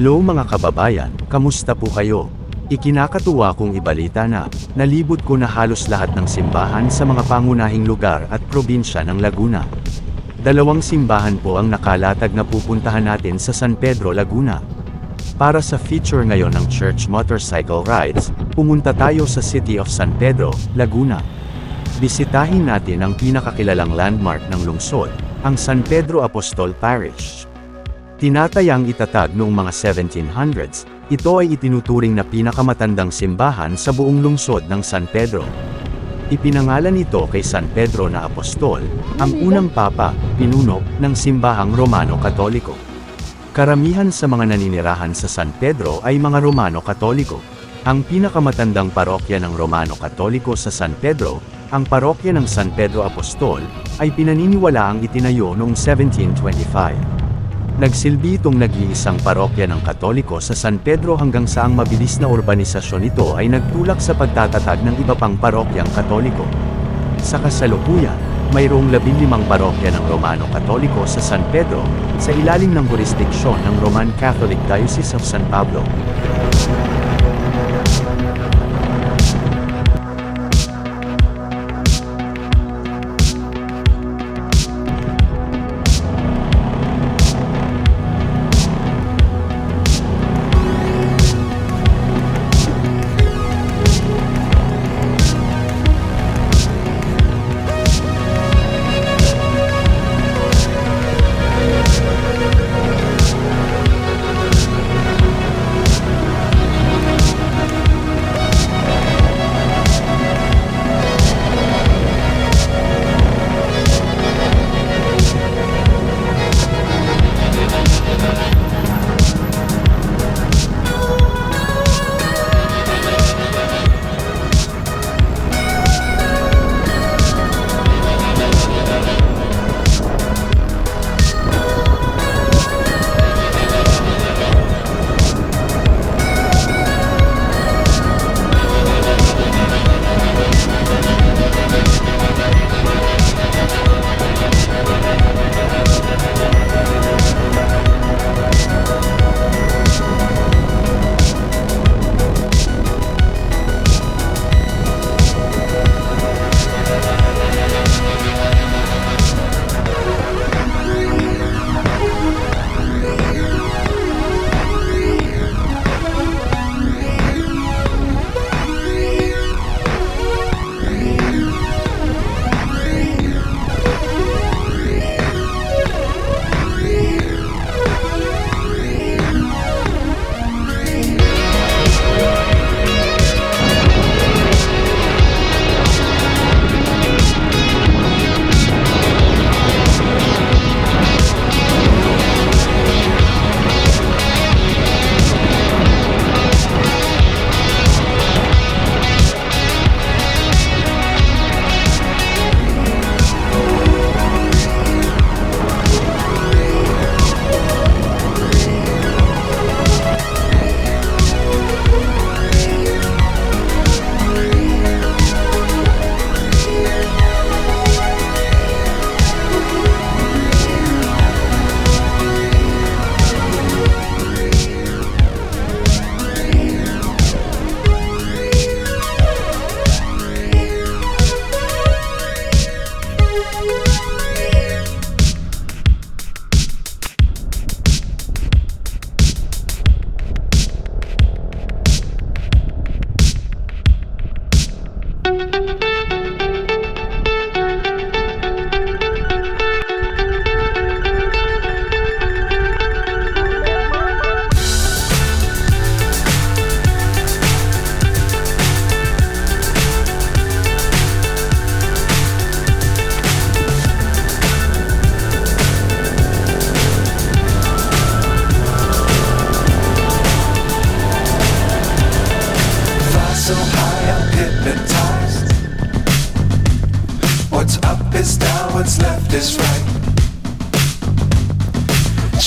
Hello mga kababayan, kamusta po kayo? Ikinakatuwa kong ibalita na, nalibot ko na halos lahat ng simbahan sa mga pangunahing lugar at probinsya ng Laguna. Dalawang simbahan po ang nakalatag na pupuntahan natin sa San Pedro, Laguna. Para sa feature ngayon ng Church Motorcycle Rides, pumunta tayo sa City of San Pedro, Laguna. Bisitahin natin ang pinakakilalang landmark ng lungsod, ang San Pedro Apostol Parish. Tinatayang itatag noong mga 1700s, ito ay itinuturing na pinakamatandang simbahan sa buong lungsod ng San Pedro. Ipinangalan ito kay San Pedro na Apostol, ang unang papa, pinuno, ng simbahang Romano-Katoliko. Karamihan sa mga naninirahan sa San Pedro ay mga Romano-Katoliko. Ang pinakamatandang parokya ng Romano-Katoliko sa San Pedro, ang parokya ng San Pedro Apostol, ay pinaniniwala ang itinayo noong 1725. Nagsilbi itong nag-iisang parokya ng Katoliko sa San Pedro hanggang sa ang mabilis na urbanisasyon nito ay nagtulak sa pagtatatag ng iba pang parokyang Katoliko. Sa kasalukuyan, mayroong labinlimang parokya ng Romano Katoliko sa San Pedro, sa ilalim ng jurisdiksyon ng Roman Catholic Diocese of San Pablo.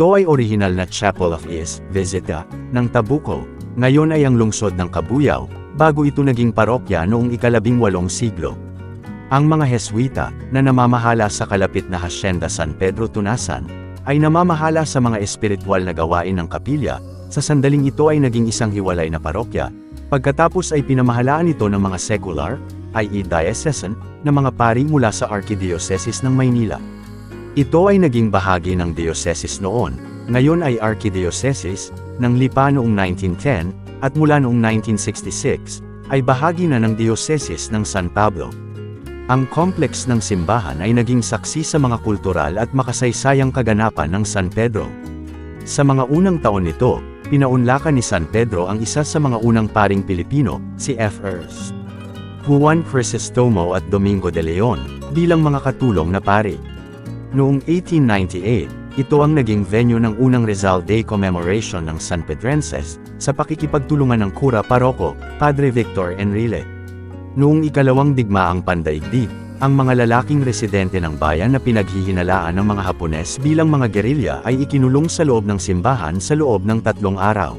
Ito ay orihinal na Chapel of Is, Visita, ng Tabuco, ngayon ay ang lungsod ng Kabuyao, bago ito naging parokya noong ikalabing walong siglo. Ang mga Heswita, na namamahala sa kalapit na Hacienda San Pedro Tunasan, ay namamahala sa mga espiritual na gawain ng kapilya, sa sandaling ito ay naging isang hiwalay na parokya, pagkatapos ay pinamahalaan ito ng mga secular, i.e. diocesan, na mga pari mula sa Archdiocese ng Maynila. Ito ay naging bahagi ng diocese noon, ngayon ay Archdiocese, ng Lipa noong 1910, at mula noong 1966, ay bahagi na ng diocese ng San Pablo. Ang complex ng simbahan ay naging saksi sa mga kultural at makasaysayang kaganapan ng San Pedro. Sa mga unang taon nito, pinaunlakan ni San Pedro ang isa sa mga unang paring Pilipino, si F. Ernst. Juan Crisostomo at Domingo de Leon, bilang mga katulong na pari. Noong 1898, ito ang naging venue ng unang Rizal Day commemoration ng San Pedrenses, sa pakikipagtulungan ng kura paroko, Padre Victor Enrile. Noong ikalawang digmaang pandaigdig, ang mga lalaking residente ng bayan na pinaghihinalaan ng mga Hapones bilang mga gerilya ay ikinulong sa loob ng simbahan sa loob ng tatlong araw.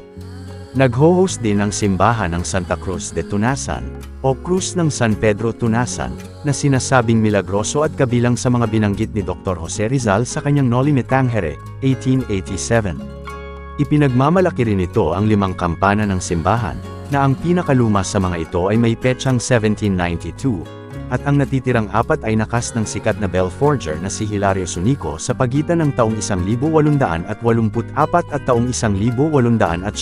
Nag-host din ang simbahan ng Santa Cruz de Tunasan, o Cruz ng San Pedro Tunasan, na sinasabing milagroso at kabilang sa mga binanggit ni Dr. Jose Rizal sa kanyang Noli Me Tangere, 1887. Ipinagmamalaki rin ito ang limang kampana ng simbahan, na ang pinakaluma sa mga ito ay may petsang 1792, at ang natitirang apat ay nakas ng sikat na bell forger na si Hilario Sunico sa pagitan ng taong 1884 at taong 1875.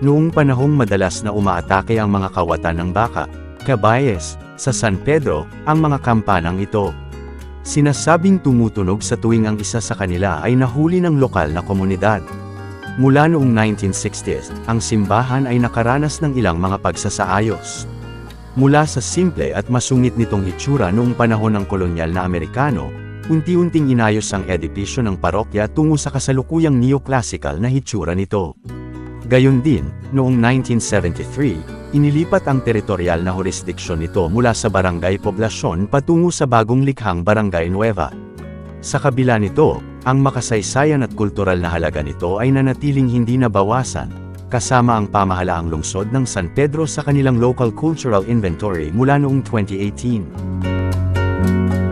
Noong panahong madalas na umaatake ang mga kawatan ng baka, kabayes, sa San Pedro, ang mga kampanang ito. Sinasabing tumutunog sa tuwing ang isa sa kanila ay nahuli ng lokal na komunidad. Mula noong 1960s, ang simbahan ay nakaranas ng ilang mga pagsasaayos. Mula sa simple at masungit nitong hitsura noong panahon ng kolonyal na Amerikano, unti-unting inayos ang edipisyo ng parokya tungo sa kasalukuyang neoclassical na hitsura nito. Gayon din, noong 1973, inilipat ang teritorial na jurisdiksyon nito mula sa Barangay Poblasyon patungo sa bagong likhang Barangay Nueva. Sa kabila nito, ang makasaysayan at kultural na halaga nito ay nanatiling hindi nabawasan, kasama ang pamahalaang lungsod ng San Pedro sa kanilang Local Cultural Inventory mula noong 2018.